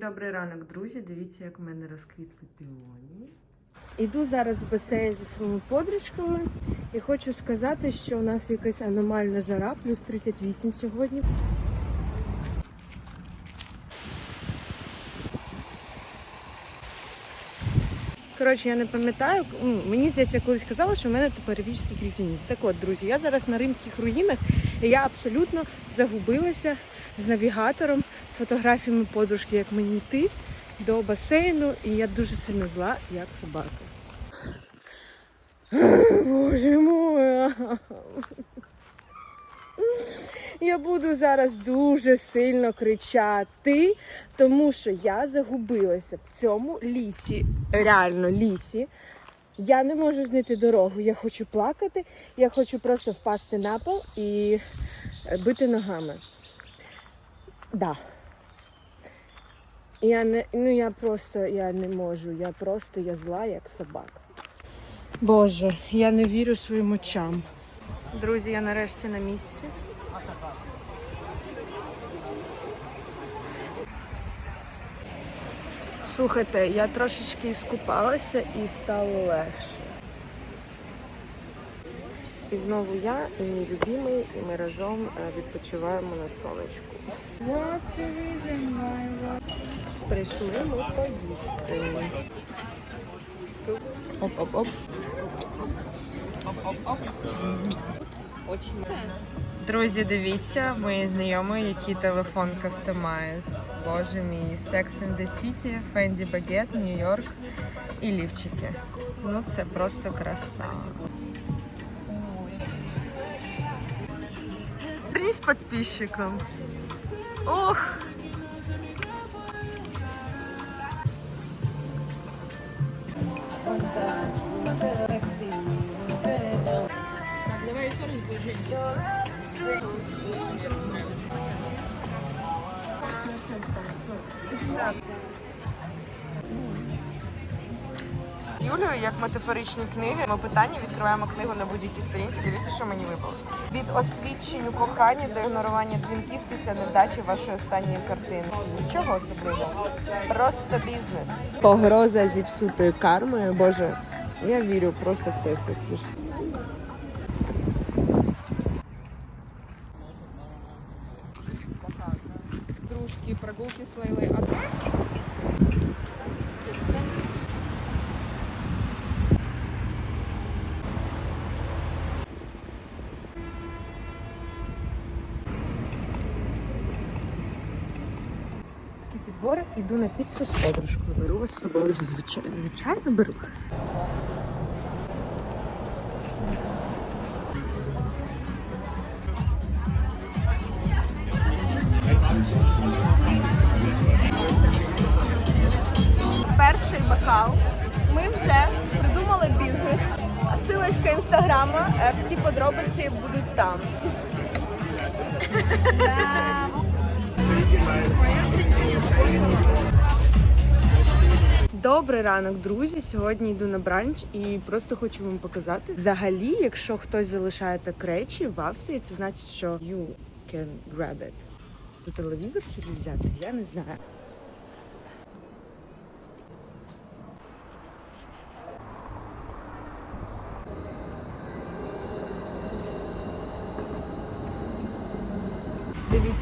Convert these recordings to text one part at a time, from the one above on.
Добрий ранок, друзі. Дивіться, як в мене розквітли піоні. Іду зараз в басейн зі своїми подружками і хочу сказати, що у нас якась аномальна жара, плюс 38 сьогодні. Коротше, я не пам'ятаю, ну, мені здається, я колись казала, що в мене топографічний кретинізм. Так от, друзі, я зараз на римських руїнах, і я абсолютно загубилася з навігатором, фотографіями подружки, як мені йти до басейну, і я дуже сильно зла, як собака. Боже мой. Я буду зараз дуже сильно кричати, тому що я загубилася в цьому лісі, реально лісі. Я не можу знайти дорогу. Я хочу плакати, я хочу просто впасти на пол і бити ногами. Да. Я не, ну я просто я не можу. Я просто я зла, як собака. Боже, я не вірю своїм очам. Друзі, я нарешті на місці. Слухайте, я трошечки скупалася і стало легше. І знову я і мій любимий, і ми разом е, відпочиваємо на сонечку. Прийшли ми поїсти. Оп-оп-оп. Друзі, дивіться, мої знайомі, який телефон кастомайз. Боже мій, Sex and the City, Fendi Baguette, York і лівчики. Ну це просто краса. с подписчиком. Ох! Давай еще раз будешь Юлею, як метафоричні книги, ми питання відкриваємо книгу на будь-якій сторінці. Дивіться, що мені випало. Від освідчень у коханні до ігнорування дзвінків після невдачі вашої останньої картини. Нічого особливого. Просто бізнес. Погроза зіпсутої кармою. Боже, я вірю просто всесвіт. Дружки, Такі іду на піцу з подружкою. Беру вас з собою зазвичай. Звичайно беру. Перший бокал. Ми вже придумали бізнес. Силочка інстаграма. Е, Всі подробиці будуть там. Добрий ранок, друзі. Сьогодні йду на бранч і просто хочу вам показати. Взагалі, якщо хтось залишає так речі в Австрії, це значить, що you can grab it. Телевізор собі взяти, я не знаю.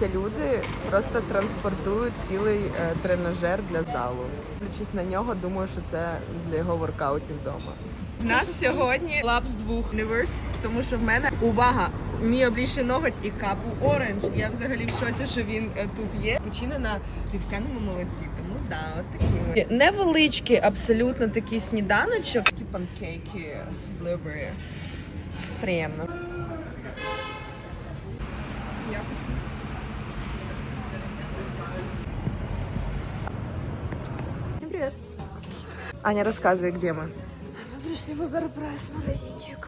Дивіться, люди просто транспортують цілий е, тренажер для залу. Дивлячись на нього, думаю, що це для його воркаутів вдома. У нас сьогодні лапс двох Universe, тому що в мене увага, мій обліччя ноготь і капу оранж. Я взагалі в шоці, що він е, тут є. Почина на вівсяному молоці. Тому да, от такі ми. невеличкий, абсолютно такий сніданочок. Такі панкейки, blueberry. Приємно. Аня, рассказывай, где мы. Мы пришли в Барбрайс магазинчик.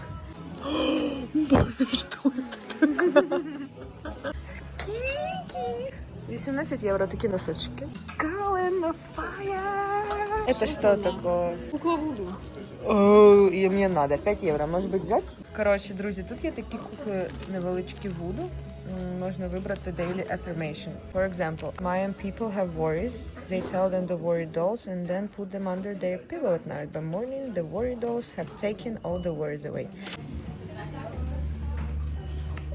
Что это такое? Скики! 18 евро такие носочки. Girl in the fire. Это что такое? Кукла Вуду. О, і мені треба 5 євро. Може бути взяти? Коротше, друзі, тут є такі кукли невеличкі вуду. Можна вибрати daily affirmation. For example, Mayan people have worries. They tell them the worry dolls and then put them under their pillow at night. By morning, the worry dolls have taken all the worries away.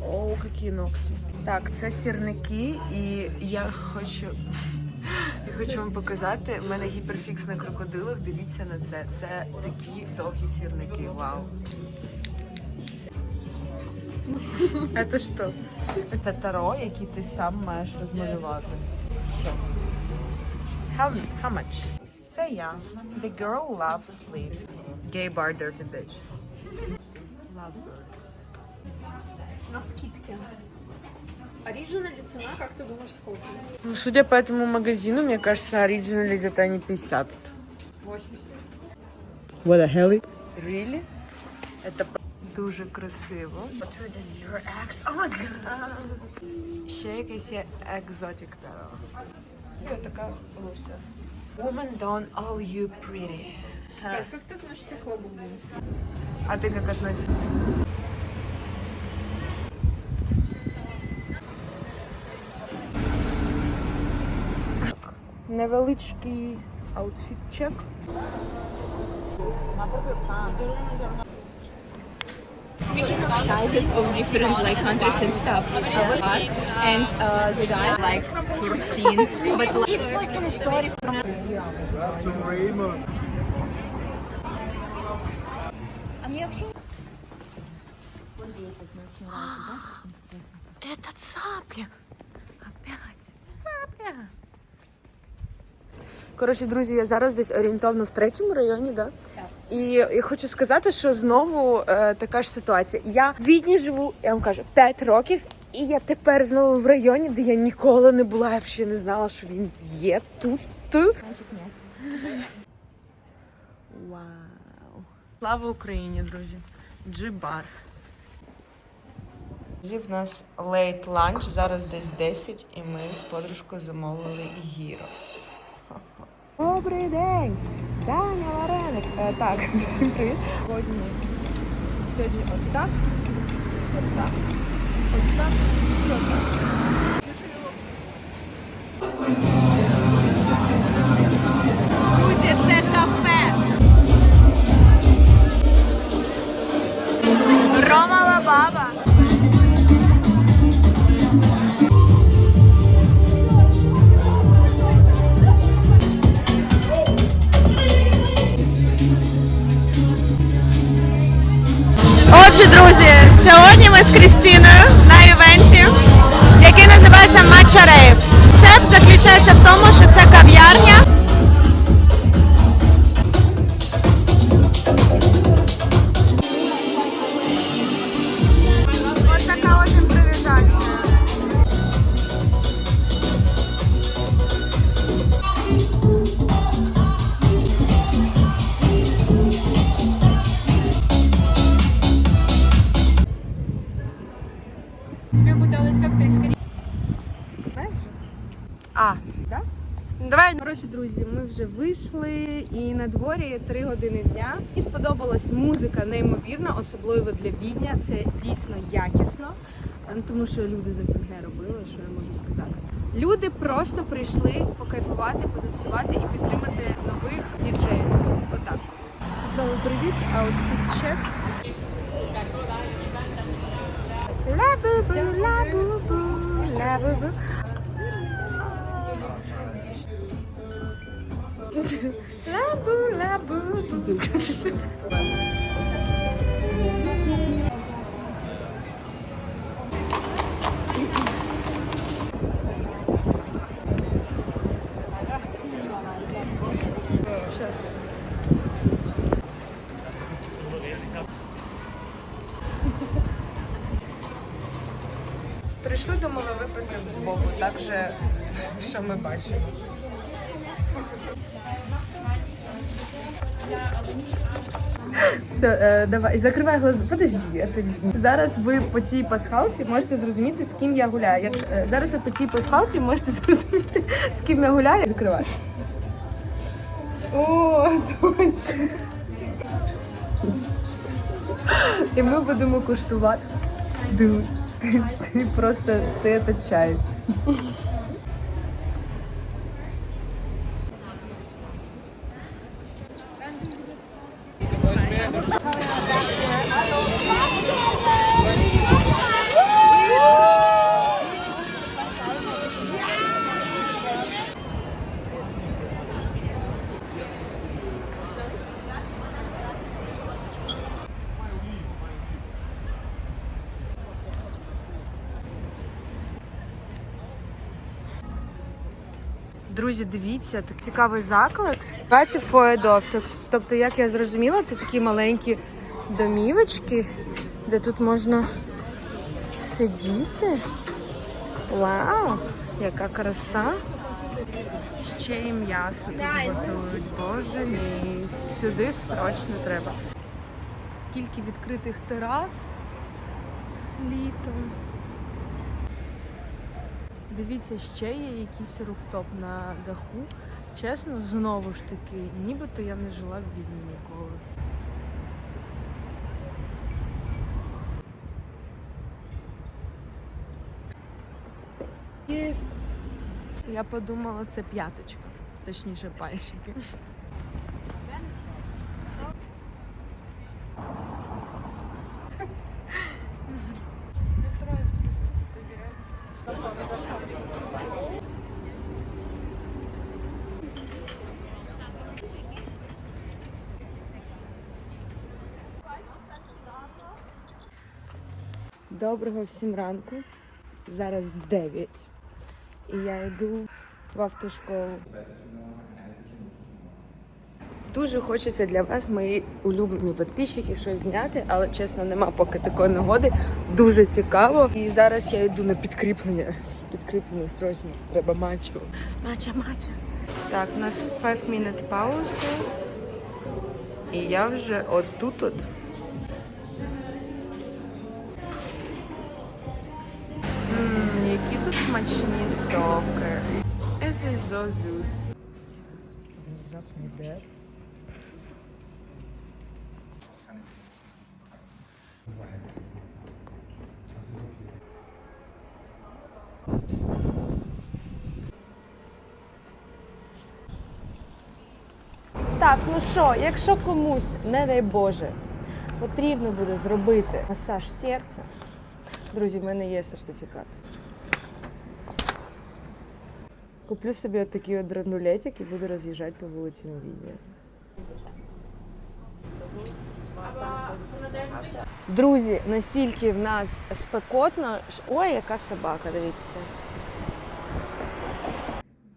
О, які ногті. Так, це сірники, і я хочу. Я хочу вам показати. У мене гіперфікс на крокодилах. Дивіться на це. Це такі довгі сірники. Вау. Це що? Це таро, який ти сам маєш розмалювати. How, how much? Це я. The girl loves sleep. Gay bar dirty bitch. На скидке. Оригинальная цена, как ты думаешь, сколько? Ну, судя по этому магазину, мне кажется, оригинали где-то они 50. 80. What the hell? Really? Это дуже красиво. Better than your ex. Oh my god. Ще якесь є exotic таро. І така Луся. Woman don't all you pretty. Кать, как ты относишься к лабубу? А ти як относишся? Невеличкий аутфіт-чек. Speaking of sizes of different like countries and stuff, and uh, the guy like 14, but like, he's posting a story from А мне вообще Это цапля. Опять. Цапля. Коротше, друзі, я зараз десь орієнтовно в третьому районі, да? І я хочу сказати, що знову е, така ж ситуація. Я в Відні живу, я вам кажу, 5 років, і я тепер знову в районі, де я ніколи не була, я взагалі не знала, що він є тут. Вау. Слава Україні, друзі! Джибар. Жив у нас лейт ланч, зараз десь 10, і ми з подружкою замовили гірос. Добрий день! Даня Вареник. Е, так, всім привіт. Сьогодні, сьогодні отак, отак, отак і отак. Крістіною на івенті, який називається Матча А, Да? ну, давай Коротше, друзі, ми вже вийшли і на дворі 3 години дня. І сподобалась музика неймовірна, особливо для відня. Це дійсно якісно, Ну, тому що люди за ЦНГ робили, що я можу сказати. Люди просто прийшли покайфувати, потанцювати і підтримати нових діджеїв. Отак. Знову привіт, аутфіт чек. Ла-бу-бу, ла-бу-бу, ла-бу-бу. Ла-бу, ла-бу-бу. Прийшли, думали випити з Богу, так же, що ми бачимо. Все, е, давай, закривай глаза. Подожди, я тобі. Зараз ви по цій пасхалці можете зрозуміти, з ким я гуляю. Як, е, зараз ви по цій пасхалці можете зрозуміти, з ким я гуляю. Закривай. О, точно. І ми будемо куштувати. Дуй. Ти, ти просто ти це чай. Друзі, дивіться, так цікавий заклад. Називається Фоєдов. Тобто, як я зрозуміла, це такі маленькі домівочки, де тут можна сидіти. Вау! Яка краса! Ще й м'ясо тут готують. Боже мій. Сюди срочно треба. Скільки відкритих терас літом. Дивіться, ще є якийсь руфтоп на даху. Чесно, знову ж таки, нібито я не жила в Відні ніколи. Я подумала, це п'яточка, точніше пальчики. Доброго всім ранку. Зараз 9. І я йду в автошколу. Дуже хочеться для вас, мої улюблені підписчики, щось зняти, але чесно, нема поки такої нагоди. Дуже цікаво. І зараз я йду на підкріплення. Підкріплення срочно. Треба мачо. Мача, мача. Так, у нас 5 minute пауза. І я вже отут от. Які тут смачні соки. This is so juicy. Так, ну що, якщо комусь, не дай Боже, потрібно буде зробити масаж серця, друзі, в мене є сертифікат. Куплю собі такий от драндулетик і буду роз'їжджати по вулицям Відня. Друзі, настільки в нас спекотно. Ой, яка собака, дивіться.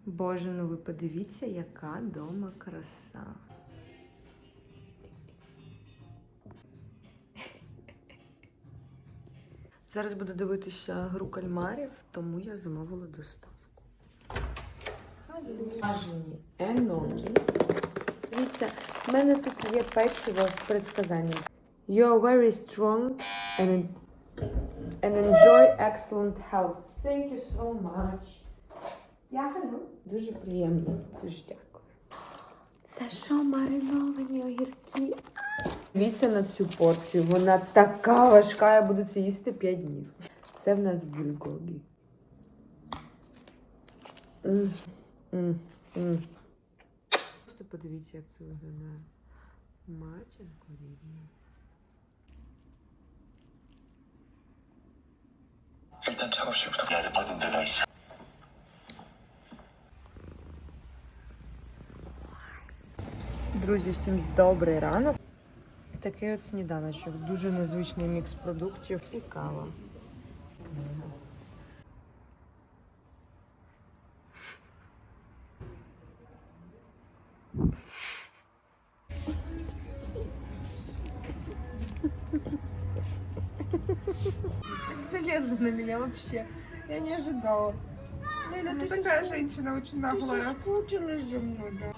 Боже, ну ви подивіться, яка дома краса. Зараз буду дивитися гру кальмарів, тому я замовила доставку. Смажені енокі. Дивіться, в мене тут є печиво з предсказанням. You are very strong and, and enjoy excellent health. Thank you so much. Я галю. Дуже приємно. Дуже дякую. Це що, мариновані огірки? Дивіться на цю порцію. Вона така важка, я буду це їсти 5 днів. Це в нас бульгогі. М, м, м. Просто подивіться, як це виглядає. Матінко рідна. 일단 작업실부터 야릇하던 데가 있어. Друзі, всім добрий ранок. Такий от сніданочок. Дуже незвичний мікс продуктів і кава. На меня вообще. Я не ожидала. Лейля, ты такая женщина очень наглая. Скучила за мной, да.